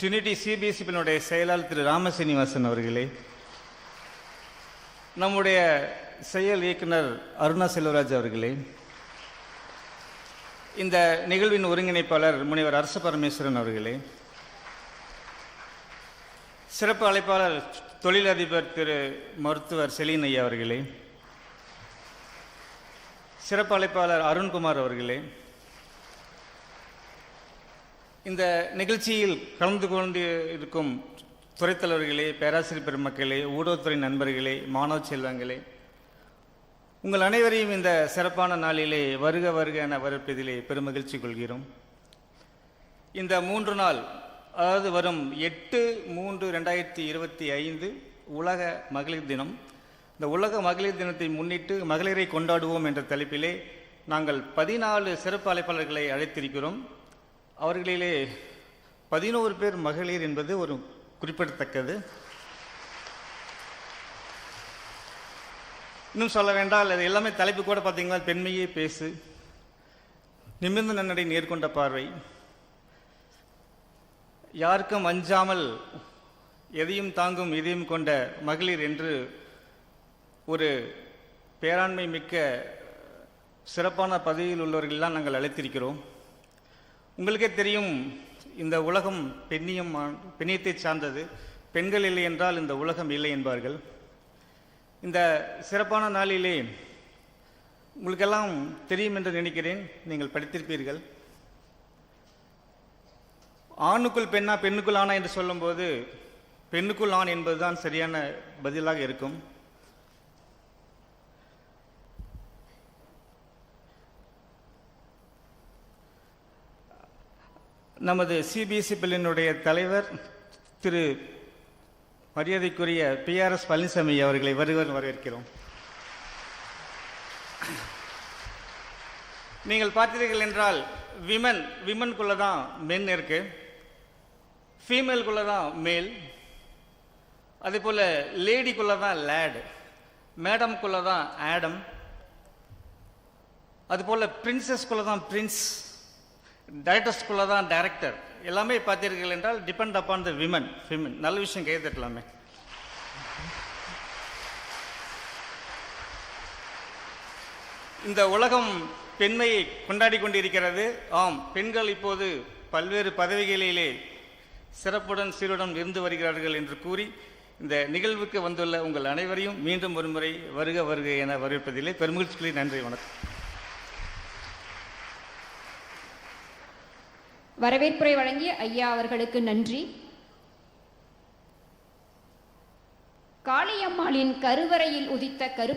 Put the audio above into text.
Trinity சிபிஎஸ்சிபினுடைய செயலாளர் திரு ராமசீனிவாசன் அவர்களே நம்முடைய செயல் இயக்குனர் அருணா செல்வராஜ் அவர்களே இந்த நிகழ்வின் ஒருங்கிணைப்பாளர் முனைவர் அரச பரமேஸ்வரன் அவர்களே சிறப்பு அழைப்பாளர் தொழிலதிபர் திரு மருத்துவர் செலீன் ஐயா அவர்களே சிறப்பு அழைப்பாளர் அருண்குமார் அவர்களே இந்த நிகழ்ச்சியில் கலந்து கொண்டு இருக்கும் துறைத்தலைவர்களே பேராசிரியர் பெருமக்களே ஊடகத்துறை நண்பர்களே மாணவ செல்வங்களே உங்கள் அனைவரையும் இந்த சிறப்பான நாளிலே வருக வருக என வரப்பதிலே பெருமகிழ்ச்சி கொள்கிறோம். இந்த மூன்று நாள் அதாவது வரும் எட்டு மூன்று ரெண்டாயிரத்தி இருபத்தி ஐந்து உலக மகளிர் தினம் இந்த உலக மகளிர் தினத்தை முன்னிட்டு மகளிரை கொண்டாடுவோம் என்ற தலைப்பிலே நாங்கள் பதினாலு சிறப்பு அழைப்பாளர்களை அழைத்திருக்கிறோம். அவர்களிலே பதினோரு பேர் மகளிர் என்பது ஒரு குறிப்பிடத்தக்கது. இன்னும் சொல்ல வேண்டால் அது எல்லாமே தலைப்பு கூட பார்த்தீங்கன்னா பெண்மையே பேசு. நிமிர்ந்த நன்னடை நேர்கொண்ட பார்வை. யாருக்கும் அஞ்சாமல் எதையும் தாங்கும் இதையும் கொண்ட மகளிர் என்று ஒரு பேராண்மை மிக்க சிறப்பான பதவியில் உள்ளவர்களெல்லாம் நாங்கள் அழைத்திருக்கிறோம். உங்களுக்கே தெரியும் இந்த உலகம் பெண்ணியம் பெண்ணியத்தை சார்ந்தது. பெண்கள் இல்லை என்றால் இந்த உலகம் இல்லை என்பார்கள். இந்த சிறப்பான நாளிலே உங்களுக்கெல்லாம் தெரியும் என்று நினைக்கிறேன். நீங்கள் படித்திருப்பீர்கள். ஆணுக்குள் பெண்ணா பெண்ணுக்குள் ஆணா என்று சொல்லும்போது பெண்ணுக்குள் ஆண் என்பதுதான் சரியான பதிலாக இருக்கும். நமது சிபிஎஸ்இ பள்ளியினுடைய தலைவர் திரு மரியாதைக்குரிய பிஆர்எஸ் பழனிசாமி அவர்களை வருவர் வரவேற்கிறோம். நீங்கள் பார்த்தீர்கள் என்றால் விமன் விமனுக்குள்ளே தான் மென் இருக்கு. ஃபீமேலுக்குள்ள தான் மேல் அதே போல் லேடிக்குள்ள தான் லேடு மேடம்குள்ள தான் ஆடம் அதுபோல் பிரின்சஸ்குள்ள தான் பிரின்ஸ் டைரக்டர்ஸ்குள்ளே தான் டைரக்டர் எல்லாமே பார்த்தீர்கள் என்றால் depend upon the women women நல்ல விஷயம் கை தட்டலாமே. இந்த உலகம் பெண்மையை கொண்டாடி கொண்டிருக்கிறது. ஆம் பெண்கள் இப்போது பல்வேறு பதவிகளிலே சிறப்புடன் சீருடன் இருந்து வருகிறார்கள் என்று கூறி இந்த நிகழ்வுக்கு வந்துள்ள உங்கள் அனைவரையும் மீண்டும் ஒருமுறை வருக வருக என வரவேற்பதிலே பெருமகிழ்ச்சிகளை நன்றி வணக்கம். வரவேற்புரை வழங்கிய ஐயா அவர்களுக்கு நன்றி. காளியம்மாளின் கருவறையில் உதித்த கரு